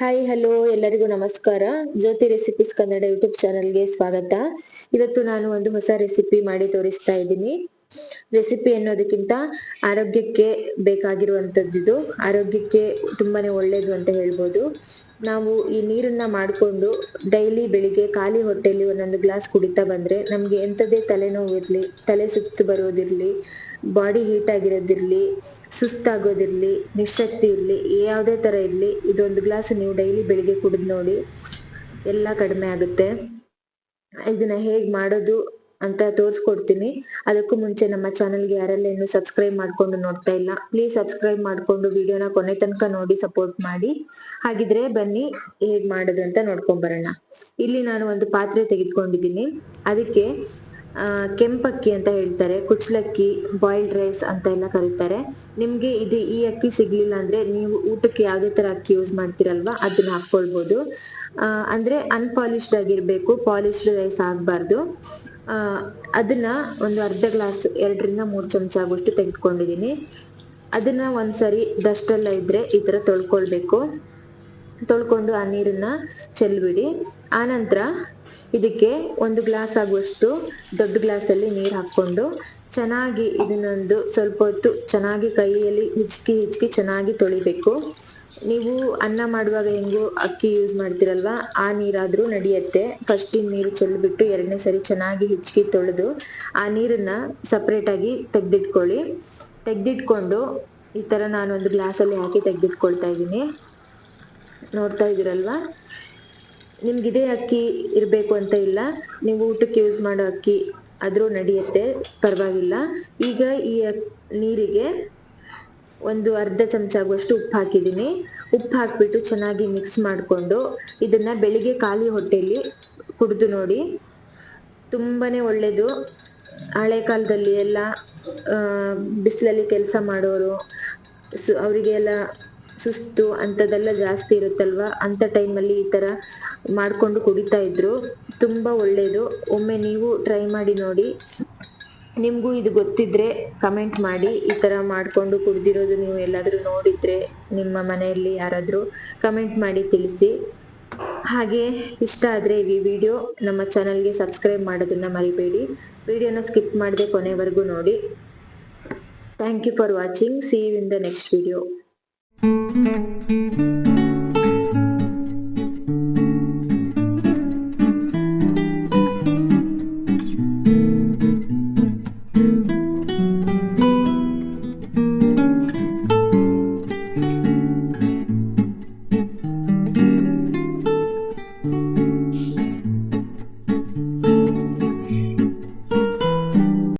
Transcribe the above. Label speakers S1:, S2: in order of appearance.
S1: Hi hello ಎಲ್ಲರಿಗೂ ನಮಸ್ಕಾರ. ಜ್ಯೋತಿ recipes Kannada YouTube ಚಾನಲ್ಗೆ ಸ್ವಾಗತ. ಇವತ್ತು ನಾನು ಒಂದು ಹೊಸ ರೆಸಿಪಿ ಮಾಡಿ ತೋರಿಸ್ತಾ ಇದ್ದೀನಿ. ರೆಸಿಪಿ ಅನ್ನೋದಕ್ಕಿಂತ ಆರೋಗ್ಯಕ್ಕೆ ಬೇಕಾಗಿರುವಂತದ್ದು ಆರೋಗ್ಯಕ್ಕೆ ತುಂಬಾನೇ ಒಳ್ಳೇದು ಅಂತ ಹೇಳ್ಬೋದು. ನಾವು ಈ ನೀರನ್ನ ಮಾಡಿಕೊಂಡು ಡೈಲಿ ಬೆಳಿಗ್ಗೆ ಖಾಲಿ ಹೊಟ್ಟೆಯಲ್ಲಿ ಒಂದೊಂದು ಗ್ಲಾಸ್ ಕುಡಿತಾ ಬಂದ್ರೆ ನಮ್ಗೆ ಎಂಥದೇ ತಲೆನೋವು ಇರ್ಲಿ, ತಲೆ ಸುತ್ತು ಬರೋದಿರ್ಲಿ, ಬಾಡಿ ಹೀಟ್ ಆಗಿರೋದಿರ್ಲಿ, ಸುಸ್ತಾಗೋದಿರ್ಲಿ ನಿಶಕ್ತಿ ಇರ್ಲಿ, ಯಾವುದೇ ತರ ಇರ್ಲಿ, ಇದೊಂದು ಗ್ಲಾಸ್ ನೀವು ಡೈಲಿ ಬೆಳಿಗ್ಗೆ ಕುಡಿದ್ ನೋಡಿ ಎಲ್ಲ ಕಡಿಮೆ ಆಗುತ್ತೆ. ಇದನ್ನ ಹೇಗ್ ಮಾಡೋದು ಅಂತ ತೋರಿಸ್ಕೊಡ್ತೀನಿ. ಅದಕ್ಕೂ ಮುಂಚೆ ನಮ್ಮ ಚಾನಲ್ಗೆ ಯಾರೆಲ್ಲ ಇನ್ನು ಸಬ್ಸ್ಕ್ರೈಬ್ ಮಾಡ್ಕೊಂಡು ನೋಡ್ತಾ ಇಲ್ಲ ಪ್ಲೀಸ್ ಸಬ್ಸ್ಕ್ರೈಬ್ ಮಾಡ್ಕೊಂಡು ವಿಡಿಯೋನ ಕೊನೆ ತನಕ ನೋಡಿ ಸಪೋರ್ಟ್ ಮಾಡಿ. ಹಾಗಿದ್ರೆ ಬನ್ನಿ, ಹೇಗ್ ಮಾಡೋದು ಅಂತ ನೋಡ್ಕೊಂಡ್ ಬರೋಣ. ಇಲ್ಲಿ ನಾನು ಒಂದು ಪಾತ್ರೆ ತೆಗೆದುಕೊಂಡಿದ್ದೀನಿ. ಅದಕ್ಕೆ ಕೆಂಪಕ್ಕಿ ಅಂತ ಹೇಳ್ತಾರೆ, ಕುಚ್ಚಲಕ್ಕಿ ಬಾಯ್ಲ್ಡ್ ರೈಸ್ ಅಂತ ಎಲ್ಲ ಕರೀತಾರೆ. ನಿಮ್ಗೆ ಇದು ಈ ಅಕ್ಕಿ ಸಿಗ್ಲಿಲ್ಲ ಅಂದ್ರೆ ನೀವು ಊಟಕ್ಕೆ ಯಾವ್ದೇ ತರ ಅಕ್ಕಿ ಯೂಸ್ ಮಾಡ್ತಿರಲ್ವಾ? ಅದನ್ನ ಹಾಕೊಳ್ಬಹುದು ಆ, ಅಂದ್ರೆ ಅನ್ಪಾಲಿಶ್ಡ್ ಆಗಿರ್ಬೇಕು ಪಾಲಿಶ್ಡ್ ರೈಸ್ ಆಗ್ಬಾರ್ದು. ಅದನ್ನ ಒಂದು ಅರ್ಧ ಗ್ಲಾಸ್ ಎರಡರಿಂದ ಮೂರು ಚಮಚ ಆಗುವಷ್ಟು ತೆಗೆದುಕೊಂಡಿದ್ದೀನಿ. ಅದನ್ನ ಒಂದ್ಸರಿ ಡಸ್ಟ್ ಎಲ್ಲ ಇದ್ರೆ ಈ ತರ ತೊಳ್ಕೊಳ್ಬೇಕು. ತೊಳ್ಕೊಂಡು ಆ ನೀರನ್ನ ಚೆಲ್ಬಿಡಿ. ಆನಂತರ ಇದಕ್ಕೆ ಒಂದು ಗ್ಲಾಸ್ ಆಗುವಷ್ಟು ದೊಡ್ಡ ಗ್ಲಾಸಲ್ಲಿ ನೀರು ಹಾಕ್ಕೊಂಡು ಚೆನ್ನಾಗಿ ಇದನ್ನೊಂದು ಸ್ವಲ್ಪ ಹೊತ್ತು ಚೆನ್ನಾಗಿ ಕೈಯಲ್ಲಿ ಹಿಚ್ಕಿ ಹಿಚ್ಕಿ ಚೆನ್ನಾಗಿ ತೊಳಿಬೇಕು. ನೀವು ಅನ್ನ ಮಾಡುವಾಗ ಹೆಂಗು ಅಕ್ಕಿ ಯೂಸ್ ಮಾಡ್ತಿರಲ್ವಾ, ಆ ನೀರಾದ್ರೂ ನಡೆಯುತ್ತೆ. ಫಸ್ಟಿನ ನೀರು ಚೆಲ್ಬಿಟ್ಟು ಎರಡನೇ ಸರಿ ಚೆನ್ನಾಗಿ ಹಿಚ್ಕಿ ತೊಳೆದು ಆ ನೀರನ್ನ ಸಪ್ರೇಟ್ ಆಗಿ ತೆಗ್ದಿಟ್ಕೊಳ್ಳಿ. ತೆಗ್ದಿಟ್ಕೊಂಡು ಈ ತರ ನಾನು ಒಂದು ಗ್ಲಾಸಲ್ಲಿ ಹಾಕಿ ತೆಗ್ದಿಟ್ಕೊಳ್ತಾ ಇದ್ದೀನಿ. ನೋಡ್ತಾ ಇದ್ದೀರಲ್ವಾ? ನಿಮ್ಗೆ ಇದೇ ಅಕ್ಕಿ ಇರಬೇಕು ಅಂತ ಇಲ್ಲ. ನೀವು ಊಟಕ್ಕೆ ಯೂಸ್ ಮಾಡೋ ಅಕ್ಕಿ ಆದರೂ ನಡೆಯುತ್ತೆ, ಪರವಾಗಿಲ್ಲ. ಈಗ ಈ ನೀರಿಗೆ ಒಂದು ಅರ್ಧ ಚಮಚ ಆಗುವಷ್ಟು ಉಪ್ಪು ಹಾಕಿದ್ದೀನಿ. ಉಪ್ಪು ಹಾಕಿಬಿಟ್ಟು ಚೆನ್ನಾಗಿ ಮಿಕ್ಸ್ ಮಾಡಿಕೊಂಡು ಇದನ್ನ ಬೆಳಿಗ್ಗೆ ಖಾಲಿ ಹೊಟ್ಟೆಯಲ್ಲಿ ಕುಡಿದು ನೋಡಿ. ತುಂಬಾ ಒಳ್ಳೆಯದು ಹಳೆ ಕಾಲದಲ್ಲಿ ಎಲ್ಲ ಬಿಸಿಲಲ್ಲಿ ಕೆಲಸ ಮಾಡೋರು, ಸೊ, ಅವರಿಗೆಲ್ಲ ಸುಸ್ತು ಅಂಥದ್ದೆಲ್ಲ ಜಾಸ್ತಿ ಇರುತ್ತಲ್ವಾ? ಅಂಥ ಟೈಮಲ್ಲಿ ಈ ಥರ ಮಾಡಿಕೊಂಡು ಕುಡಿತಾ ಇದ್ರು. ತುಂಬ ಒಳ್ಳೆಯದು ಒಮ್ಮೆ ನೀವು ಟ್ರೈ ಮಾಡಿ ನೋಡಿ. ನಿಮಗೂ ಇದು ಗೊತ್ತಿದ್ರೆ ಕಮೆಂಟ್ ಮಾಡಿ. ಈ ಥರ ಮಾಡಿಕೊಂಡು ಕುಡ್ದಿರೋದು ನೀವು ಎಲ್ಲಾದರೂ ನೋಡಿದ್ರೆ ನಿಮ್ಮ ಮನೆಯಲ್ಲಿ ಯಾರಾದರೂ ಕಮೆಂಟ್ ಮಾಡಿ ತಿಳಿಸಿ. ಹಾಗೆ ಇಷ್ಟ ಆದರೆ ಈ ವಿಡಿಯೋ ನಮ್ಮ ಚಾನಲ್ಗೆ ಸಬ್ಸ್ಕ್ರೈಬ್ ಮಾಡೋದನ್ನ ಮರಿಬೇಡಿ. ವಿಡಿಯೋನ ಸ್ಕಿಪ್ ಮಾಡದೆ ಕೊನೆವರೆಗೂ ನೋಡಿ. Thank you for watching see you in the next video